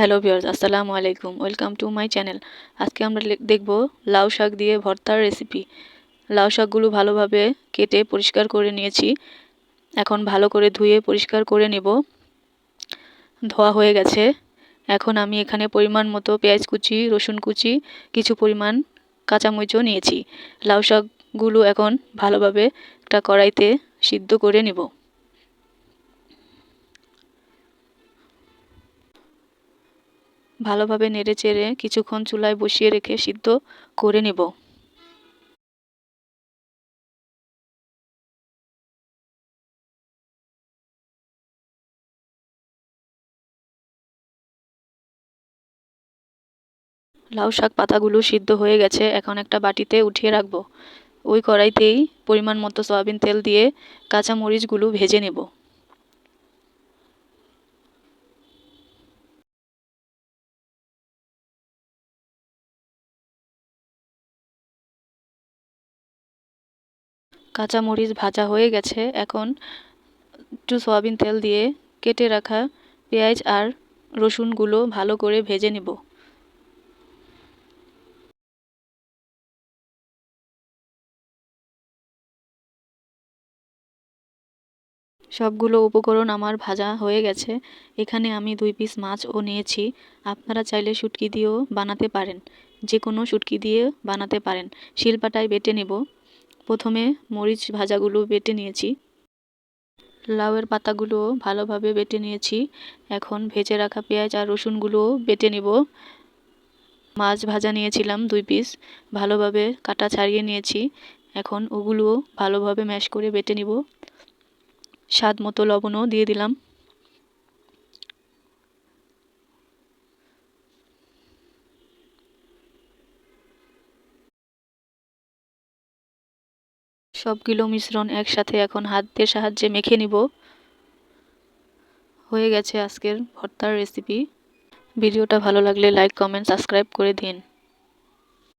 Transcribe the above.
Hello viewers আসসালামু আলাইকুম welcome to my channel আজকে আমরা দেখব লাউ শাক দিয়ে ভর্তার রেসিপি লাউ শাকগুলো ভালোভাবে কেটে পরিষ্কার করে নিয়েছি। এখন ভালো করে ধুয়ে পরিষ্কার করে নেব। ধোয়া হয়ে গেছে। এখন আমি এখানে পরিমাণ মতো পেঁয়াজ কুচি, রসুন কুচি, কিছু পরিমাণ কাঁচামরিচও নিয়েছি। লাউ শাকগুলো এখন ভালোভাবে একটা কড়াইতে সিদ্ধ করে নেব। ভালোভাবে নেড়ে চেড়ে কিছুক্ষণ চুলায় বসিয়ে রেখে সিদ্ধ করে নেব। লাউ শাক পাতাগুলো সিদ্ধ হয়ে গেছে, এখন একটা বাটিতে উঠিয়ে রাখব। ওই কড়াইতেই পরিমাণ মতো সয়াবিন তেল দিয়ে কাঁচা মরিচগুলো ভেজে নেব। কাঁচা মরিচ ভাজা হয়ে গেছে। এখন একটু সয়াবিন তেল দিয়ে কেটে রাখা পেঁয়াজ আর রসুনগুলো ভালো করে ভেজে নেব। সবগুলো উপকরণ আমার ভাজা হয়ে গেছে। এখানে আমি দুই পিস মাছও নিয়েছি। আপনারা চাইলে শুটকি দিয়েও বানাতে পারেন। যে কোনো শুটকি দিয়ে বানাতে পারেন। শিলপাটায় বেটে নেব। প্রথমে মরিচ ভাজাগুলো বেটে নিয়েছি। লাউয়ের পাতাগুলো ভালোভাবে বেটে নিয়েছি। এখন ভেজে রাখা পেঁয়াজ আর রসুনগুলো বেটে নেব। মাছ ভাজা নিয়েছিলাম দুই পিস। ভালোভাবে কাটা ছাড়িয়ে নিয়েছি। এখন ওগুলোও ভালোভাবে ম্যাশ করে বেটে নিব। স্বাদ মতো লবণও দিয়ে দিলাম। সবগুলো মিশ্রণ একসাথে এখন হাতের সাহায্যে মেখে নিব। হয়ে গেছে আজকের ভর্তার রেসিপি ভিডিওটা ভালো লাগলে লাইক কমেন্ট সাবস্ক্রাইব করে দিন।